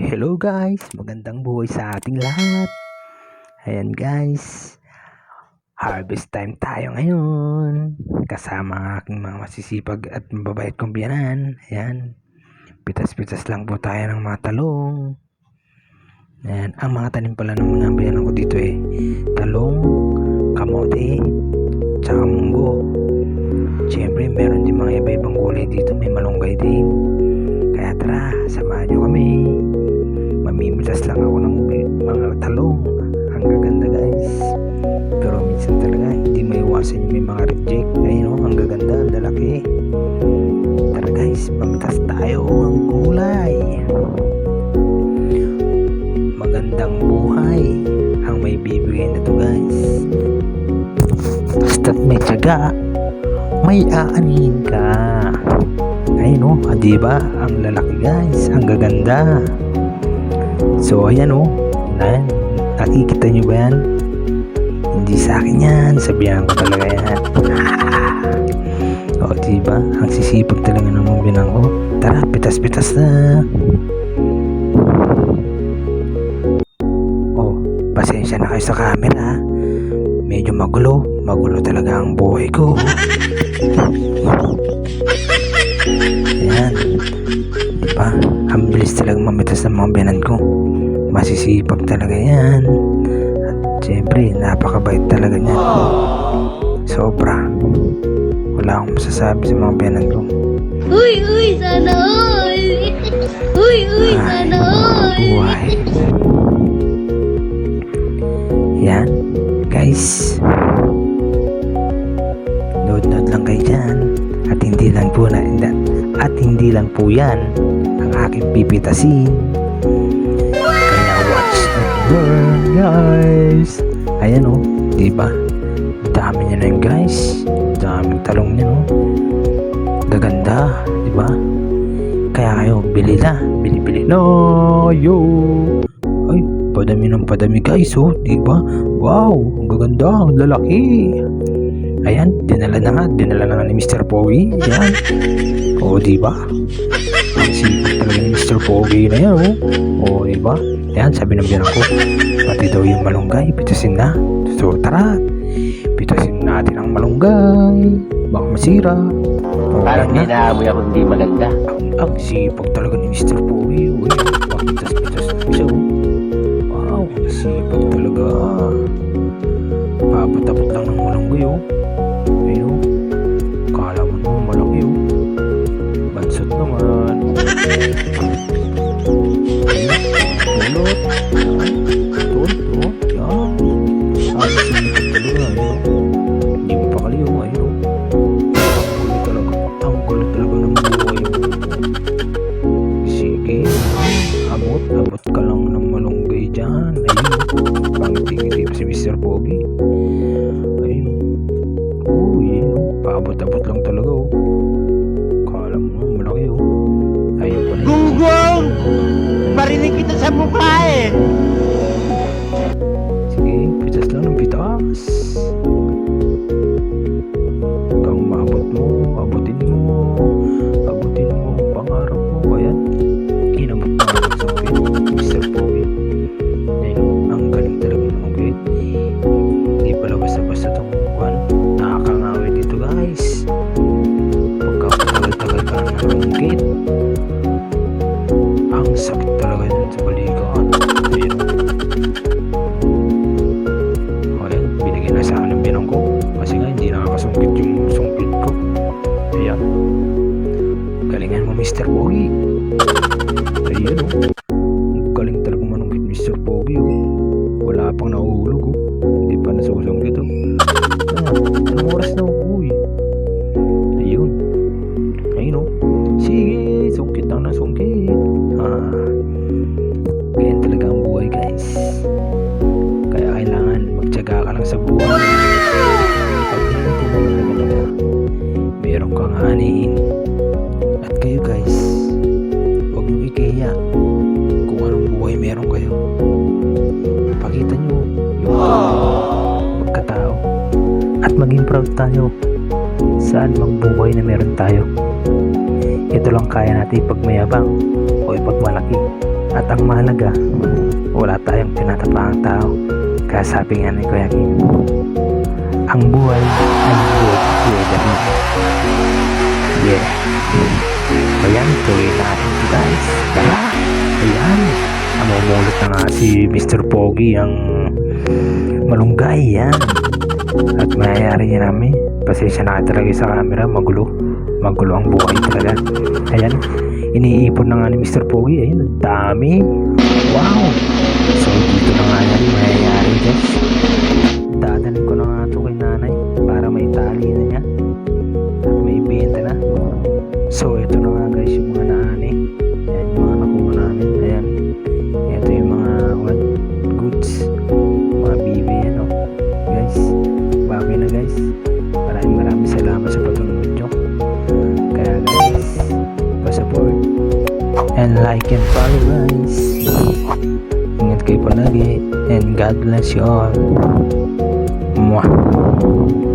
Hello guys, magandang buhay sa ating lahat. Ayan guys, harvest time tayo ngayon. Kasama ang aking mga masisipag at mababait kong biyanan. Ayan, pitas-pitas lang po tayo ng mga talong. Ayan, ang mga tanim pala ng mga biyanan ko dito eh, talong, kamote, tsaka munggo. Siyempre, meron din mga iba-ibang gulay dito, may malunggay din. Maiwasan yung may mga reject ayun o ang gaganda ang lalaki tara guys mamitas tayo ang gulay magandang buhay ang may bibigay na to guys basta't may tiyaga may aanin ka ayun o ah, diba ang lalaki guys ang gaganda So, ayan o. Oh. Ayan. Nakikita nyo ba yan? Hindi sa akin yan. Sabihan ko talaga yan. o, diba? Ang sisipag talaga ng mga binang ko. Tara, pitas-pitas na. Oh, pasensya na kayo sa camera. Medyo magulo. Magulo talaga ang buhay ko. Ayan. Diba? Ang bilis talagang mamitas ng mga biyanan ko. Masisipag talaga yan. At syempre, napakabait talaga niyan. Sobra. Wala akong masasabi sa mga biyanan ko. Uy, uy, sana all! Uy, uy, sana all! Buhay. Yan. Guys. Nood-nood lang kayo dyan. At hindi lang po na, at hindi lang po yan ang aking pipitasin. Kaya watch and learn, guys. Ayan o, oh, diba? Dami niya na yun, guys. Daming talong niya, no? Gaganda, diba? Kaya kayo, bili na. Bili-bili na, yo! Ay, padami ng padami, guys, oh. Diba? Wow, ang gaganda, ang lalaki. Ayan, dinala na nga. Dinala na nga ni Mr. Pogi. Ayan. O, di ba? Ang sipag talaga ni Mr. Pogi na yan, oh. O, di ba? Ayan, sabi ng biyan ko. Pati daw yung malunggay, pitasin na. So, tara. Pitasin natin ang malunggay. Baka masira. O, Parang yan na. dinaamoy ako hindi maganda. Ang, ang sipag talaga ni Mr. Pogi. Uy, pakitas-pitas na siya, oh. Wow, sipag talaga. Papatapot lang ng malunggay, oh. Ayun, oh. Kala mo naman malaki, oh. Bansot naman. Tulot. Tulot, oh. Yan. Ang sipag talaga, ayun, oh. Hindi mo pa kaliw, ayun, oh. Ang gulo talaga. Ang gulo talaga ng buhay, oh. Sige. Abot, abot ka lang ng malunggay dyan. Ayun. Pangiti-ngiti pa si Mr. Pogi. Ayun. Uy, ayun. Paabot-abot lang talaga Parinig kita sa mukha eh! Sige, pitas lang ng pitas. Hanggang maabot mo, abutin mo, abutin mo ang pangarap mo. Ayan, inabot na ako sa akin, Mr. Pogi. Ayun, ang galing talaga ng upgrade. Hindi pala basta-basta itong kwan. Ayun o. Ang galing talaga manungkit Mr. Pogi o. Wala pang nahuhulog o. Hindi pa nasusungkit o. Ah, anong oras na o? Proud tayo saan mang buhay na meron tayo. Ito lang kaya natin ipagmayabang o ipagmalaki At ang mahalaga, wala tayong tinatapang tao. Kaya sabi nga ni Kuya Kim, ang buhay ay good weather. Yeah. Ayan, tuloy natin guys. Tara! Ayan. Namumulot na nga si Mr. Pogi ang malunggay yan. At mayayari niya namin. Pasensya na talaga sa camera. Magulo. Magulo ang buhay talaga. Ayan. Iniipon na nga ni Mr. Pogi. Ang dami. Wow. So dito na nga yan. Mayayari And like and follow guys. Ingat kayo palagi. And God bless you all. Mwah.